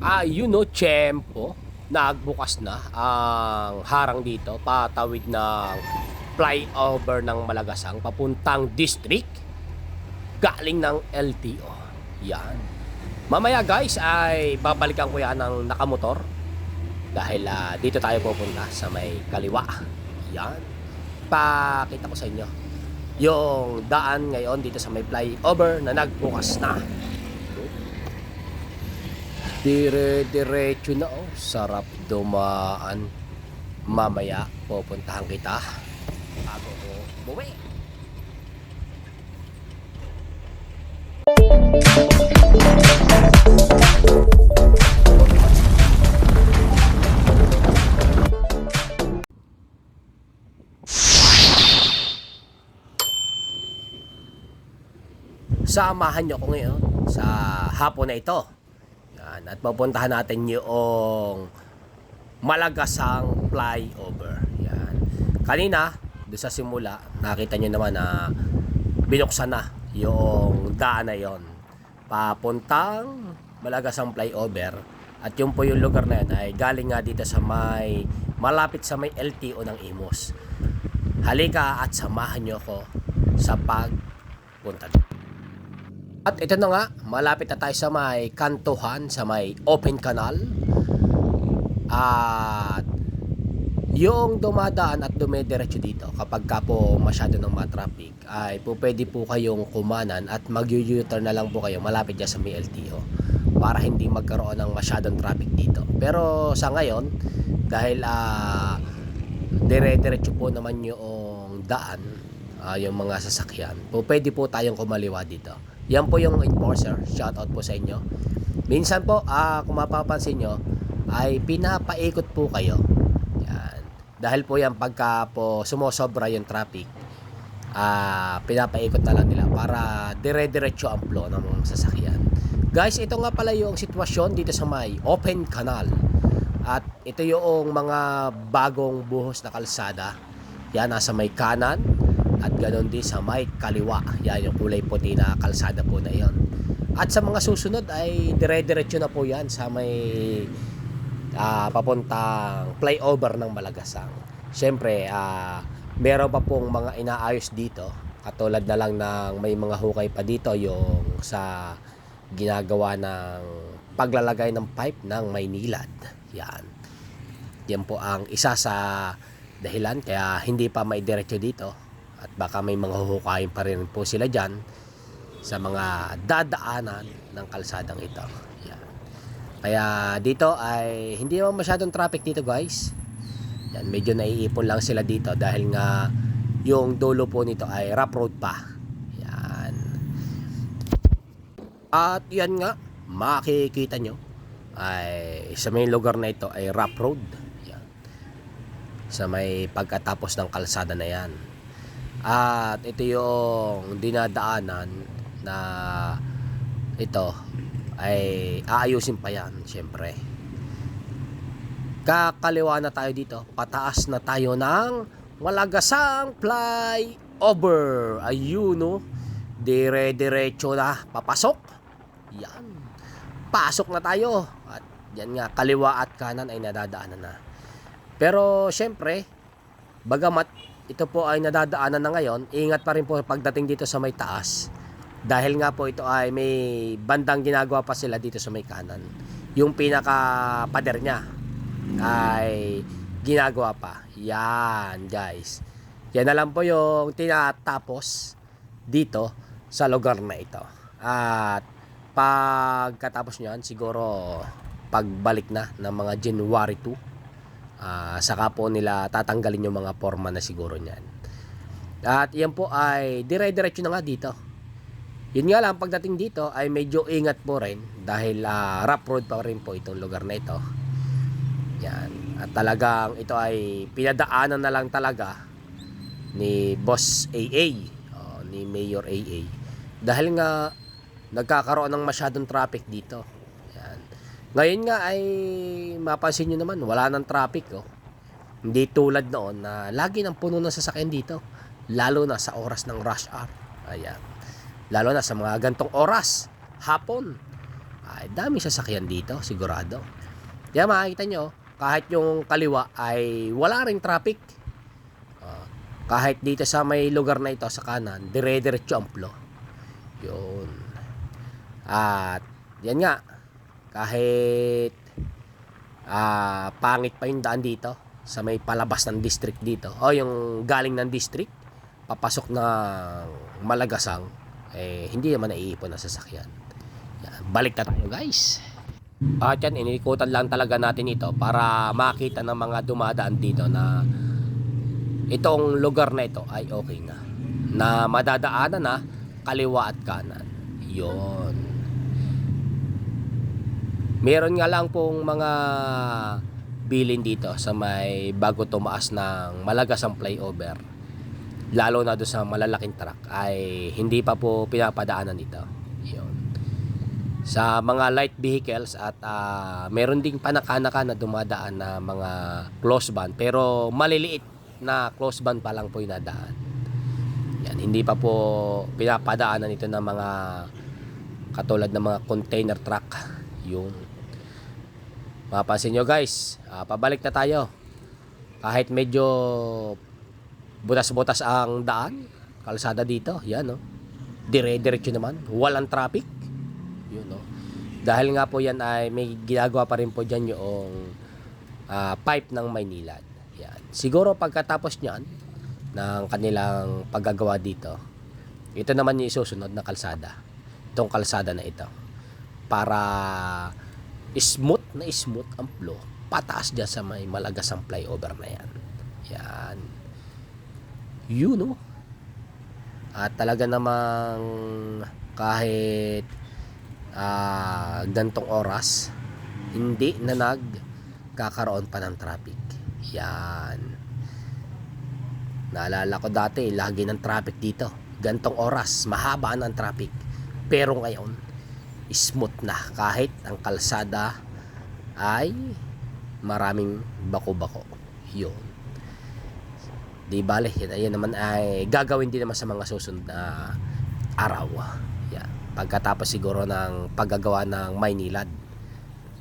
ayun no, tiyempo, nagbukas na ang harang dito, patawid ng flyover ng Malagasang papuntang district, galing ng LTO. Yan. Mamaya guys ay babalikan ko yan ng nakamotor dahil ah, dito tayo pupunta sa may kaliwa. Yan. Pakita ko sa inyo yung daan ngayon dito sa may flyover na nagbukas na. Dire-diretso na oh. Sarap dumaan. Mamaya pupuntahan kita. Bago ko buwi. Samahan nyo ko ngayon sa hapon na ito. Yan, at pupuntahan natin yung Malagasang flyover. Yan. Kanina, doon sa simula, nakita nyo naman na binuksan na yung daan na yon. Papuntang Malagasang flyover. At yung po yung lugar na yun ay galing nga dito sa may malapit sa may LTO ng Imos halika at samahan nyo ko sa pagpunta dito at ito na nga, malapit na tayo sa may kantuhan, sa may open canal. At yung dumadaan at dumediretso dito kapag ka po masyado ng matraffic ay po pwede po kayong kumanan at mag-u-turn na lang po kayo malapit dyan sa may LTO para hindi magkaroon ng masyadong traffic dito. Pero sa ngayon, dahil ah dire-diretso po naman yung daan, ah, yung mga sasakyan, po pwede po tayong kumaliwa dito. Yan po yung enforcer. Shout out po sa inyo. Minsan po, ah, kung mapapansin nyo, ay pinapaikot po kayo. Yan. Dahil po yan pagka po sumosobra yung traffic, ah, pinapaikot na lang nila para dire-diretso ang flow ng sasakyan. Guys, ito nga pala yung sitwasyon dito sa may open canal. At ito yung mga bagong buhos na kalsada. Yan, nasa may kanan at ganoon din sa may kaliwa. Yan yung kulay puti na kalsada po na yon. At sa mga susunod ay dire-diretso na po yan sa may ah, papuntang flyover ng Malagasang. Siyempre, ah, meron pa pong mga inaayos dito. Katulad na lang ng may mga hukay pa dito yung sa ginagawa ng paglalagay ng pipe ng Maynilad. Yan. Yan po ang isa sa dahilan kaya hindi pa maidiretso dito at baka may mga huhukayin pa rin po sila dyan sa mga dadaanan ng kalsadang ito. Yan. Kaya dito ay hindi naman masyadong traffic dito guys. Yan, medyo naiipon lang sila dito dahil nga yung dulo po nito ay rough road pa. Yan. At yan nga, makikita nyo ay sa may lugar na ito ay rough road. Yan. Sa may pagkatapos ng kalsada na yan. At ito yung dinadaanan na ito ay aayusin pa yan, syempre. Kakaliwa na tayo dito. Pataas na tayo ng Malagasang flyover. Ayun, no? Dire-diretso na. Papasok. Yan. Pasok na tayo. At yan nga, kaliwa at kanan ay nadadaanan na. Pero, syempre, bagamat ito po ay nadadaanan na ngayon, ingat pa rin po pagdating dito sa may taas. Dahil nga po ito ay may bandang ginagawa pa sila dito sa may kanan. Yung pinaka pader niya ay ginagawa pa. Yan, guys. Yan na lang po yung tinatapos dito sa lugar na ito. At pagkatapos niyan, siguro pagbalik na ng mga January 2, Ah, saka po nila tatanggalin yung mga forma na siguro niyan. At yan po ay dire-diretso na nga dito. Yun nga lang, pagdating dito ay medyo ingat po rin dahil ah, rough road pa rin po itong lugar na ito. Yan. At talagang ito ay pinadaanan na lang talaga ni Boss AA, o, ni Mayor AA. Dahil nga nagkakaroon ng masyadong traffic dito. Ngayon nga ay mapansin nyo naman, wala nang traffic. Oh. Hindi tulad noon na lagi nang puno ng sasakyan dito. Lalo na sa oras ng rush hour. Ayan. Lalo na sa mga gantong oras, hapon. ay dami sasakyan dito, sigurado. Kaya makikita nyo, kahit yung kaliwa ay wala ring traffic. Ah, kahit dito sa may lugar na ito sa kanan, dire-diretso ang flow. Yun. At yan nga, kahit ah pangit pa yung daan dito sa may palabas ng district dito o yung galing ng district papasok ng Malagasang eh hindi naman naiipon na sasakyan. Yan, balik na tayo guys. At yan? Inikutan lang talaga natin ito para makita ng mga dumadaan dito na itong lugar na ito ay okay na. Na madadaanan na kaliwa at kanan. Yon Meron nga lang pong mga bilin dito sa may bago tumaas ng Malagasang flyover. Lalo na doon sa malalaking truck ay hindi pa po pinapadaanan ito. Yun. Sa mga light vehicles at ah, meron ding panakanaka na dumadaan na mga close van pero maliliit na close van pa lang po yung nadaan. Yan, hindi pa po pinapadaanan ito ng mga katulad ng mga container truck. Yung Mapapansin nyo guys, ah, pabalik na tayo. Kahit medyo butas-butas ang daan, kalsada dito, yan no. Dire-diretso naman, walang traffic. Yun no. Dahil nga po yan ay may ginagawa pa rin po dyan yung ah, pipe ng Maynilad. Yan. Siguro pagkatapos niyan ng kanilang paggagawa dito, ito naman yung isusunod na kalsada. Itong kalsada na ito. Para smooth na smooth ang flow pataas dyan sa may malagasang flyover na yan. Yan. Yun no at talaga namang kahit ah gantong oras hindi na nagkakaroon pa ng traffic. Yan. Naalala ko dati lagi ng traffic dito. Gantong oras mahaba ng traffic. Pero ngayon smooth na kahit ang kalsada ay maraming bako-bako. Yun. Di bale, yan, naman ay gagawin din naman sa mga susunod na araw. Yan. Pagkatapos siguro ng paggagawa ng Maynilad.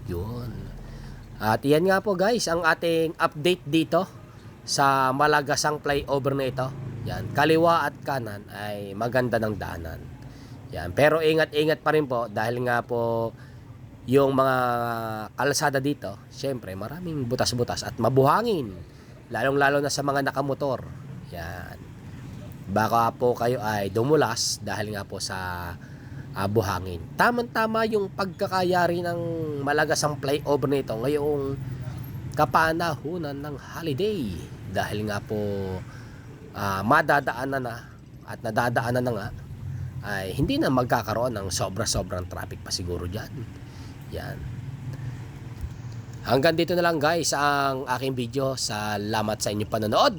Yun. At yan nga po guys, ang ating update dito sa Malagasang flyover na ito. Yan, kaliwa at kanan ay maganda ng daanan. Yan. Pero ingat-ingat pa rin po dahil nga po yung mga kalsada dito, syempre maraming butas-butas at mabuhangin. Lalong-lalo na sa mga nakamotor. Yan. Baka po kayo ay dumulas dahil nga po sa ah, buhangin. Tamang-tama yung pagkakayari ng malagasang flyover nito ngayong kapanahunan ng holiday. Dahil nga po ah, madadaanan na at nadadaanan na nga ay hindi na magkakaroon ng sobra-sobrang traffic pa siguro dyan. Yan. Hanggang dito na lang guys ang aking video. Salamat sa inyong panonood.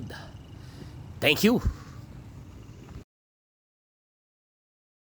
Thank you.